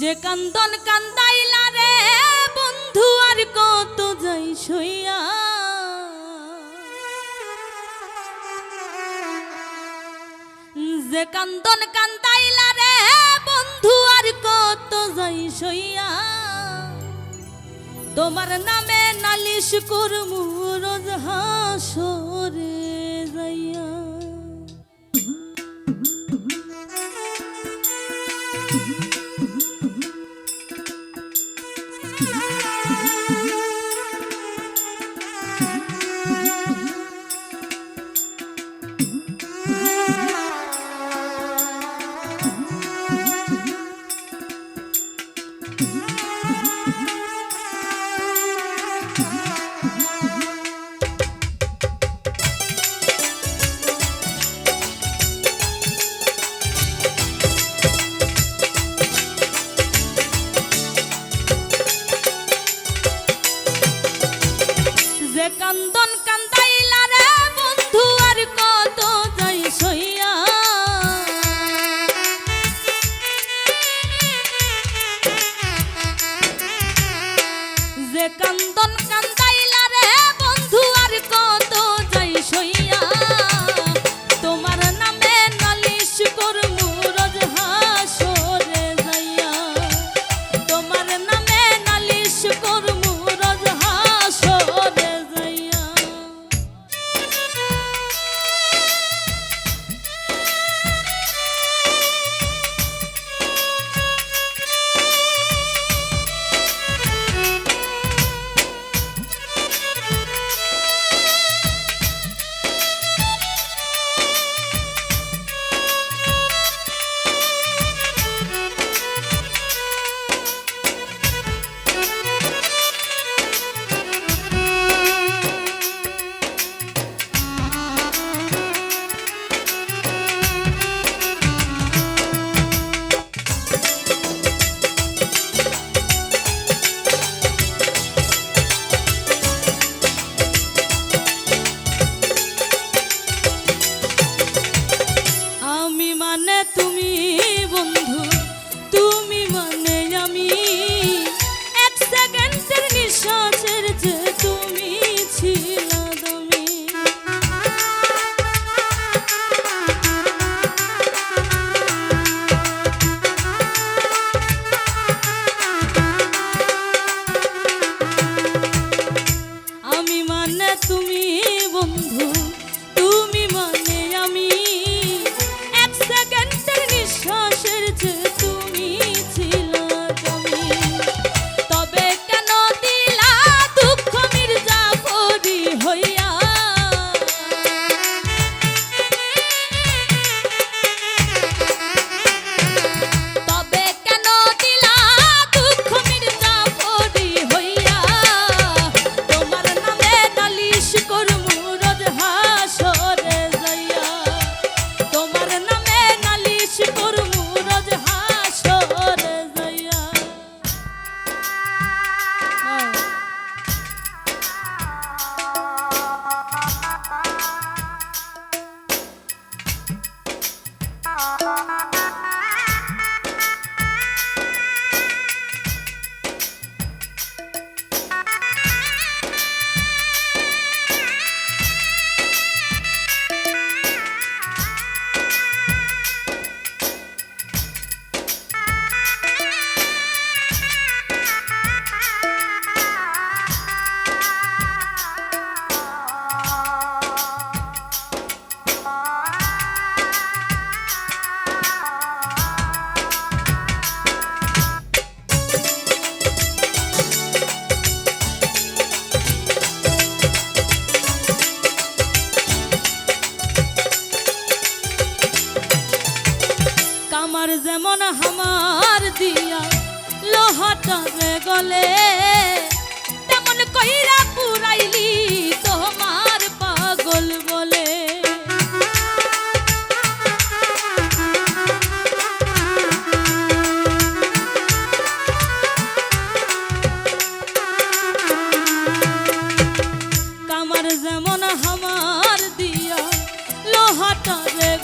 যে কান্দন কান্দাইলা রে, বন্ধু আর কত যাই সইয়া যে কান্দন কান্দাইলা রে, বন্ধু আর কত যাই সইয়া তোমার নামে নালিশ করমু, রোজ হাসরে যাইয়া Mm-hmm. কান্দন কান্দা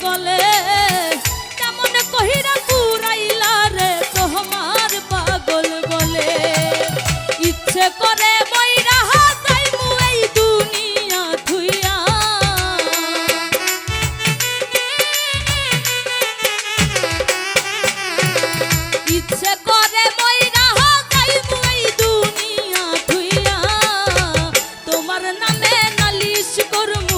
গলে কেমন কহিরা পুরাইলা রে তোমার পাগল গলে ইচ্ছে করে মইরা হাতাই মু এই দুনিয়া থুইয়া ইচ্ছে করে মইরা হাতাই মু এই দুনিয়া থুইয়া তোমার নামে নালিশ করমু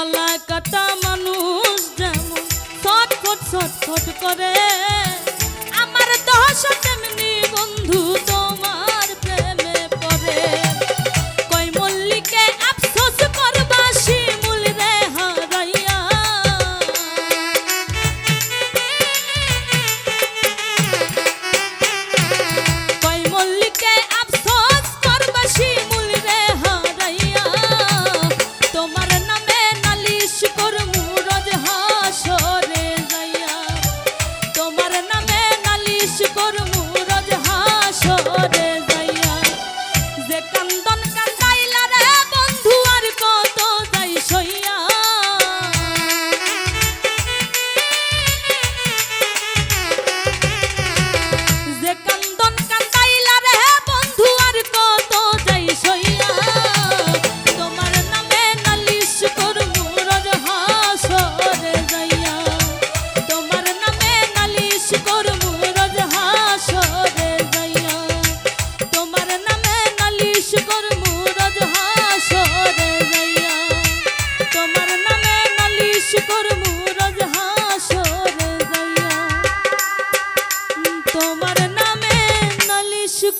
গলা কাটা মানুষ যেমন ছটফট ছটফট করে। আমার দশ বন্ধু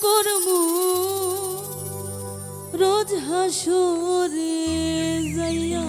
কর্ম। রোজ হাসরে যাইয়া